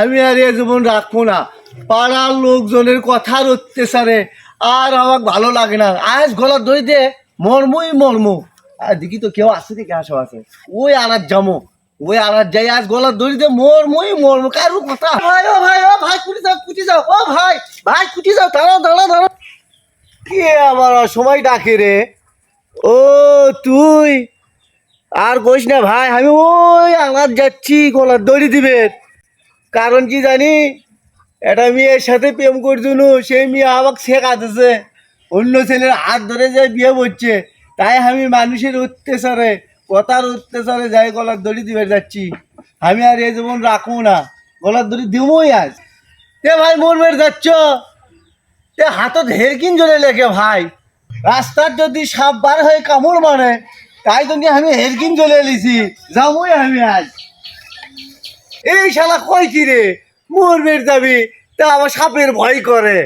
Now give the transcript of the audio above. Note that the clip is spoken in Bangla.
আমি আর এ জীবন রাখব না। পাড়ার লোকজনের কথা কথার অত্যাচারে আর আমার ভালো লাগে না। আজ গলার দই দে, মর্মই মর্ম। আর দেখি তো কেউ আছে দেখি আসো আছে। ওই আনার জামো ওই আনার যাই, আজ গলার দড়ি দে, মর্মই মর্ম। কারও কথা? ভাই, ও ভাই ও ভাই, কুটি যাও কুটি যাও। ও ভাই ভাই, কুটি যাও, দাঁড়াও দাঁড়াও দাঁড়াও। কে আমার সময় ডাকে রে? ও তুই। আর কইস না ভাই, আমি ওই আনার যাচ্ছি, গলার দড়ি দিবে। কারণ কি জানি? একটা মেয়ের সাথে প্রেম করছিল, সেই মেয়ে আমাকে শেখাতেছে। অন্য ছেলের হাত ধরে যে বিয়ে করছে তাই আমি মানুষের অত্যাচারে, কথার অত্যাচারে যাই, গলার দড়ি দিবে যাচ্ছি। আমি আর এই জীবন রাখব না। গলার দড়ি দিবই আজ। তে ভাই মোর মেয়ের যাচ্ছ? তে হাতত হেরকিন জলে লেগে ভাই। রাস্তার যদি সাপ বার হয়ে কামড় মানে তাই জন্য আমি হেরকিন চলে এলিছি। যাবই আমি আজ। এই শালা কয় কি রে? মরবের যাবি তা আমার সাপের ভয় করে।